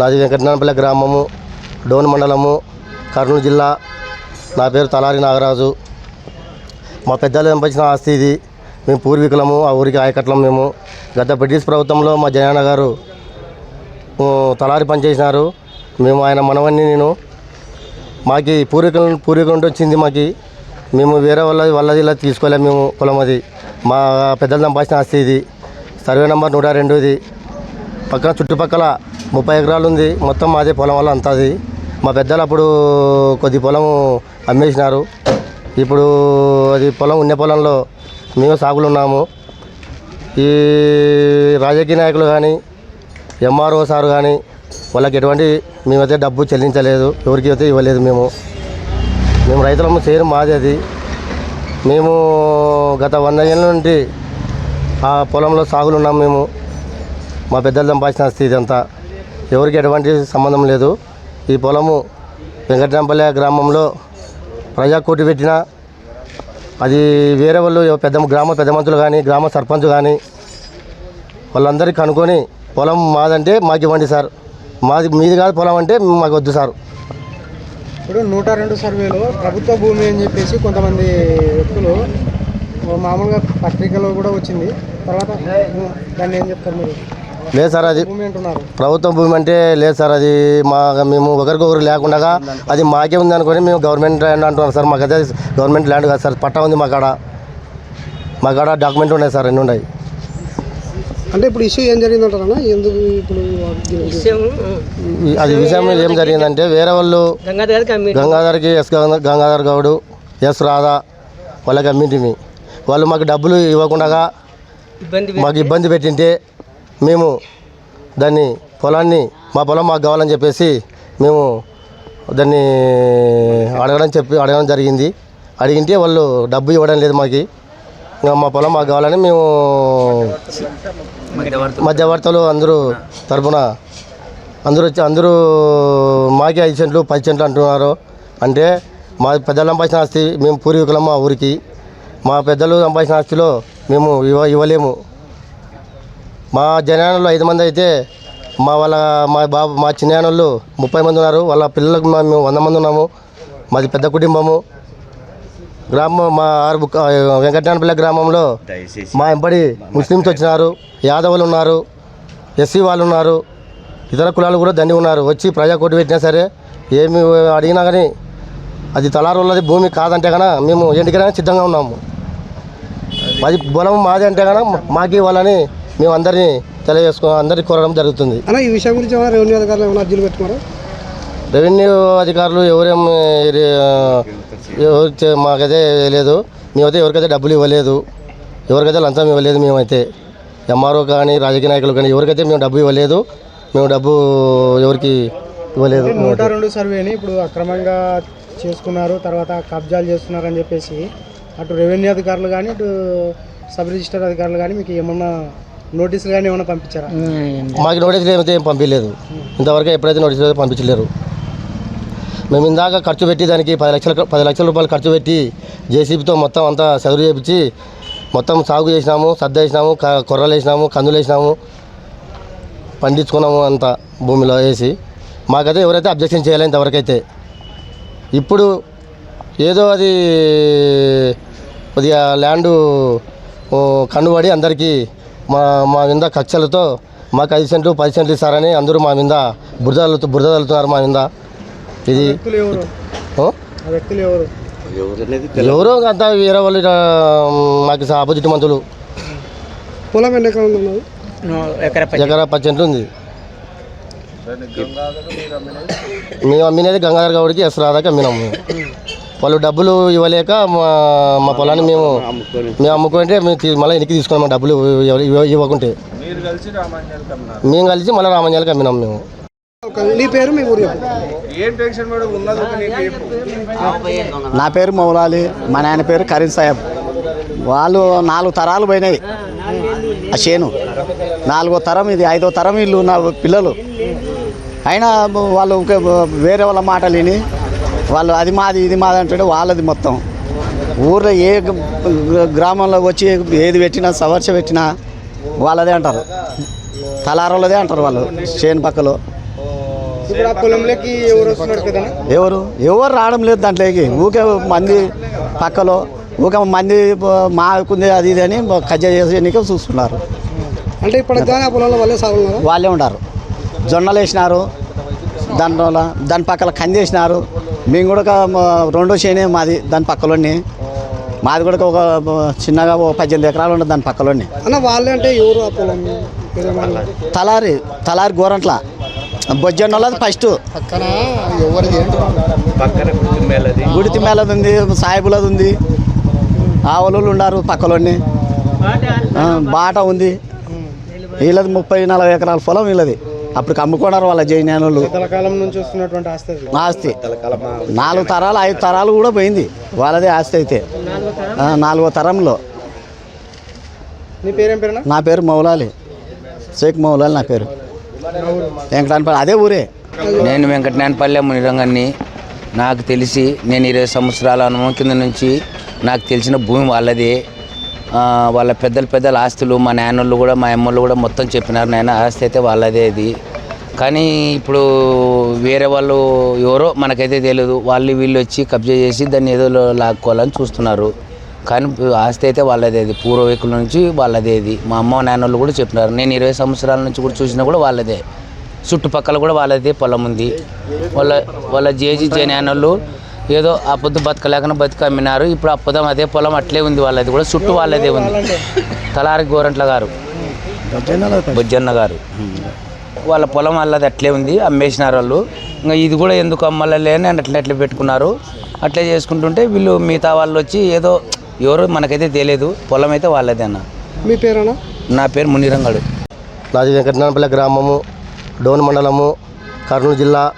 నాది వెంకటనానపల్లి గ్రామము డోన్ మండలము కర్నూలు జిల్లా. నా పేరు తలారి నాగరాజు. మా పెద్దలు సంపాదించిన ఆస్తి ఇది. మేము పూర్వీకులము ఆ ఊరికి ఆయకట్లం మేము. గత బ్రిటిష్ ప్రభుత్వంలో మా జనాన్న గారు తలారి పనిచేసినారు. మేము ఆయన మనవన్ని నేను. మాకి పూర్వీకుల పూర్వీకుల నుండి వచ్చింది మాకి. మేము వేరే వాళ్ళ వాళ్ళది ఇలా తీసుకోలేము మేము పొలం అది. మా పెద్దలు సంపాదించిన ఆస్తి ఇది. సర్వే నెంబర్ నూట రెండు ఇది. పక్కన చుట్టుపక్కల ముప్పై ఎకరాలు ఉంది. మొత్తం మాదే పొలం వల్ల అంతా అది మా పెద్దలు అప్పుడు కొద్ది పొలం అమ్మేసినారు. ఇప్పుడు అది పొలం ఉన్న పొలంలో మేము సాగులు ఉన్నాము. ఈ రాజకీయ నాయకులు కానీ ఎంఆర్ఓ సార్ కానీ వాళ్ళకి ఎటువంటి మేమైతే డబ్బు చెల్లించలేదు. ఎవరికి అయితే ఇవ్వలేదు మేము. మేము రైతులము చేయడం మాది అది. మేము గత వంద ఏళ్ళ నుండి ఆ పొలంలో సాగులు ఉన్నాం మేము. మా పెద్దలు సంపాదించిన స్థితి అంతా. ఎవరికి ఎటువంటి సంబంధం లేదు. ఈ పొలము వెంకటరాంపల్లె గ్రామంలో ప్రజాకోటి పెట్టిన అది వేరే వాళ్ళు పెద్ద గ్రామ పెద్ద మంత్రులు కానీ గ్రామ సర్పంచ్ కానీ వాళ్ళందరికీ కనుక్కొని పొలం మాదంటే మాకు ఇవ్వండి సార్. మాది మీది కాదు పొలం అంటే మాకు వద్దు సార్. ఇప్పుడు నూట రెండు సర్వేలో ప్రభుత్వ భూమి అని చెప్పేసి కొంతమంది వ్యక్తులు మామూలుగా పత్రికలో కూడా వచ్చింది. తర్వాత దాన్ని ఏం చెప్తారు మీరు? లేదు సార్ అది ప్రభుత్వం భూమి అంటే లేదు సార్ అది మా మేము ఒకరికొకరు లేకుండా అది మాకే ఉంది అనుకొని మేము గవర్నమెంట్ ల్యాండ్ అంటున్నాం సార్. మాకైతే గవర్నమెంట్ ల్యాండ్ కాదు సార్ పట్టా ఉంది మా కాడ. మా కాడ డాక్యుమెంట్ ఉన్నాయి సార్ అన్నీ ఉన్నాయి. అంటే ఇప్పుడు ఇష్యూ ఏం జరిగిందంటారా ఎందుకు ఇప్పుడు అది విషయం ఏం జరిగిందంటే వేరే వాళ్ళు గంగాధర్కి ఎస్ గంగా- గంగాధర్ గౌడు ఎస్ రాధా వాళ్ళకి అమ్మింటిమి వాళ్ళు మాకు డబ్బులు ఇవ్వకుండా మాకు ఇబ్బంది పెట్టింటే మేము దాన్ని పొలాన్ని మా పొలం మాకు కావాలని చెప్పేసి మేము దాన్ని అడగడం చెప్పి అడగడం జరిగింది. అడిగింటే వాళ్ళు డబ్బు ఇవ్వడం లేదు మాకు. ఇంకా మా పొలం మాకు కావాలని మేము మధ్యవర్తలు అందరూ తరఫున అందరూ వచ్చి అందరూ మాకే ఐదు సెంట్లు పది సెంట్లు అంటున్నారు. అంటే మా పెద్దలు సంపాదించిన ఆస్తి మేము పూర్వీకులం మా ఊరికి. మా పెద్దలు సంపాదించిన ఆస్తిలో మేము ఇవ్వ ఇవ్వలేము. మా జనాలలో ఐదు మంది అయితే మా వాళ్ళ మా బాబు మా చిన్నాయనోళ్ళు ముప్పై మంది ఉన్నారు. వాళ్ళ పిల్లలకు మేము వంద మంది ఉన్నాము. మాది పెద్ద కుటుంబము. గ్రామం మా ఆరు వెంకటనానపల్లి గ్రామంలో మా ఎంబడి ముస్లిమ్స్ వచ్చినారు. యాదవులు ఉన్నారు. ఎస్సీ వాళ్ళు ఉన్నారు. ఇతర కులాలు కూడా దండి ఉన్నారు. వచ్చి ప్రజా కోటి పెట్టినా సరే ఏమి అడిగినా కానీ అది తలారులది భూమి కాదంటే కనుక మేము ఎంటికైనా సిద్ధంగా ఉన్నాము. అది పొలం మాది అంటే కనుక మాకు ఇవ్వాలని మేము అందరినీ తెలియజేసుకో అందరికీ కోరడం జరుగుతుంది. అన్న ఈ విషయం గురించి ఏమైనా రెవెన్యూ అధికారులు ఏమైనా అర్జీలు పెట్టుకున్నారు? రెవెన్యూ అధికారులు ఎవరేం ఏ- ఎవరు చే- మాకైతే లేదు మేమైతే ఎవరికైతే డబ్బులు ఇవ్వలేదు ఎవరికైతే లంచం ఇవ్వలేదు మేమైతే ఎంఆర్ఓ కానీ రాజకీయ నాయకులు కానీ ఎవరికైతే మేము డబ్బు ఇవ్వలేదు మేము డబ్బు ఎవరికి ఇవ్వలేదు. నూట రెండు సర్వేని ఇప్పుడు అక్రమంగా చేసుకున్నారు తర్వాత కబ్జాలు చేస్తున్నారు అని చెప్పేసి అటు రెవెన్యూ అధికారులు కానీ అటు సబ్ రిజిస్టర్ అధికారులు కానీ మీకు ఏమన్నా నోటీసులు కానీ ఏమైనా పంపించారా? మాకు నోటీసులు ఏమైతే ఏం పంపించలేదు. ఇంతవరకు ఎప్పుడైతే నోటీసులు అయితే పంపించలేరు మేము ఇందాక ఖర్చు పెట్టి దానికి పది లక్షల పది లక్షల రూపాయలు ఖర్చు పెట్టి జేసీబీతో మొత్తం అంతా చదువు చేపించి మొత్తం సాగు చేసినాము సద్ద వేసినాము కొర్రలు వేసినాము కందులు వేసినాము పండించుకున్నాము అంతా భూమిలో వేసి. మాకైతే ఎవరైతే అబ్జెక్షన్ చేయలేదు ఇంతవరకైతే ఇప్పుడు ఏదో అది కొద్దిగా ల్యాండు కన్నుబడి అందరికీ మా మా మీద కక్షలతో మాకు ఐదు సెంట్లు పది సెంట్లు ఇస్తారని అందరూ మా మీద బురద బురద చల్లుతున్నారు మా మీద. ఇది వ్యక్తులు ఎవరు? ఓ? ఆ వ్యక్తులు ఎవరు? ఎవరో అంతా వేరే వాళ్ళు మాకు ఆపోజిట్ మంతులు పొలం ఎన్ని ఎకరాలు ఉన్నది? ఎకరా పది సెంట్లు ఉంది. మేము అమ్మినది గంగాధర్ గౌడికి ఎస్ రాధాకి అమ్మినాము మేము. వాళ్ళు డబ్బులు ఇవ్వలేక మా మా పొలాన్ని మేము మేము అమ్ముకుంటే మేము మళ్ళీ వెనక్కి తీసుకున్నాం డబ్బులు ఇవ్వ- ఇవ్వ- ఇవ్వకుంటే. మేము కలిసి మళ్ళీ రామంజాలకి అమ్మినాం మేము. నీ పేరు మీ ఊరు చెప్పు. నా పేరు. మౌలాలి మా నాయన పేరు కరీం సాహెబ్. వాళ్ళు నాలుగు తరాలు పోయినాయి. ఆ చేను. నాలుగో తరం ఇది ఐదో తరం వీళ్ళు నా పిల్లలు. అయినా వాళ్ళు వేరే వాళ్ళ మాటలు విని వాళ్ళు అది మాది ఇది మాది అంటే వాళ్ళది మొత్తం. ఊర్లో ఏ గ్రామంలో వచ్చి ఏది పెట్టినా సవర్చ పెట్టినా వాళ్ళదే అంటారు. తలారోళ్ళదే అంటారు వాళ్ళు చేను పక్కలో. ఎవరు ఎవరు? రావడం లేదు దాంట్లోకి. ఊకే మంది పక్కలో ఊకే మంది మాకుంది అది ఇది అని కజ్జా చేసేందుకే చూస్తున్నారు. అంటే ఇప్పుడు వాళ్ళే ఉన్నారు జొన్నలు వేసినారు దాంట్లో దాని పక్కన కంది వేసినారు మేము కూడా ఒక మ- రెండో చేనే మాది దాని పక్కలోని. మాది కూడా ఒక చిన్నగా ఒక పద్దెనిమిది ఎకరాలు ఉంటుంది దాని పక్కలోని. అన్న వాళ్ళే అంటే ఎవరు తలారి తలారి గోరంట్ల. బొజ్జన్నోళ్ళది ఫస్ట్. పక్కన? గుడితి మేళది ఉంది సాయిబులది ఉంది. ఆవలు ఉన్నారు పక్కలోని. బాట ఉంది. వీళ్ళది ముప్పై నలభై ఎకరాల పొలం వీళ్ళది. అప్పుడు అమ్ముకున్నారు వాళ్ళ జైనానులు ఆస్తి నాలుగు తరాలు ఐదు తరాలు కూడా పోయింది. వాళ్ళదే ఆస్తి అయితే. నాలుగో తరంలో. నీ పేరేం పేరునా? నా పేరు మౌలాలి. షేక్ మౌలాలి నా పేరు. వెంకటానపల్లి అదే ఊరే. నేను వెంకటనాయనపల్లె మునిరంగాన్ని. నాకు తెలిసి నేను ఇరవై సంవత్సరాల అనుభవం కింద నుంచి నాకు తెలిసిన భూమి వాళ్ళదే. వాళ్ళ పెద్దల పెద్దల ఆస్తులు మా నాన్నోళ్ళు కూడా మా అమ్మోళ్ళు కూడా మొత్తం చెప్పినారు నాయన ఆస్తి అయితే వాళ్ళదే అది కానీ ఇప్పుడు వేరే వాళ్ళు ఎవరో మనకైతే తెలియదు వాళ్ళు వీళ్ళు వచ్చి కబ్జా చేసి దాన్ని ఏదో లాక్కోవాలని చూస్తున్నారు. కానీ ఆస్తి అయితే వాళ్ళదేది పూర్వీకుల నుంచి వాళ్ళదేది మా అమ్మ నాన్నోళ్ళు కూడా చెప్పినారు. నేను ఇరవై సంవత్సరాల నుంచి కూడా చూసినా కూడా వాళ్ళదే. చుట్టుపక్కల కూడా వాళ్ళదే పొలం ఉంది. వాళ్ళ వాళ్ళ జేజీ జనాన్నోళ్ళు ఏదో ఆ పొద్దు బతకలేకనే బతికి అమ్మినారు ఇప్పుడు ఆ పొదం అదే పొలం అట్లే ఉంది వాళ్ళది కూడా చుట్టూ వాళ్ళదే ఉంది. తలారి గోరంట్ల గారు. బుజ్జన్న గారు. వాళ్ళ పొలం వాళ్ళది అట్లే ఉంది అమ్మేసినారు వాళ్ళు. ఇంకా ఇది కూడా ఎందుకు అమ్మలే అని అట్లా అట్లా పెట్టుకున్నారు. అట్లే చేసుకుంటుంటే వీళ్ళు మిగతా వాళ్ళు వచ్చి ఏదో ఎవరో మనకైతే తెలియదు పొలం అయితే వాళ్ళదే అన్న. మీ పేరేనా నా పేరు మునిరంగడు. నాది గ్రామము డోన్ మండలము కర్నూలు జిల్లా.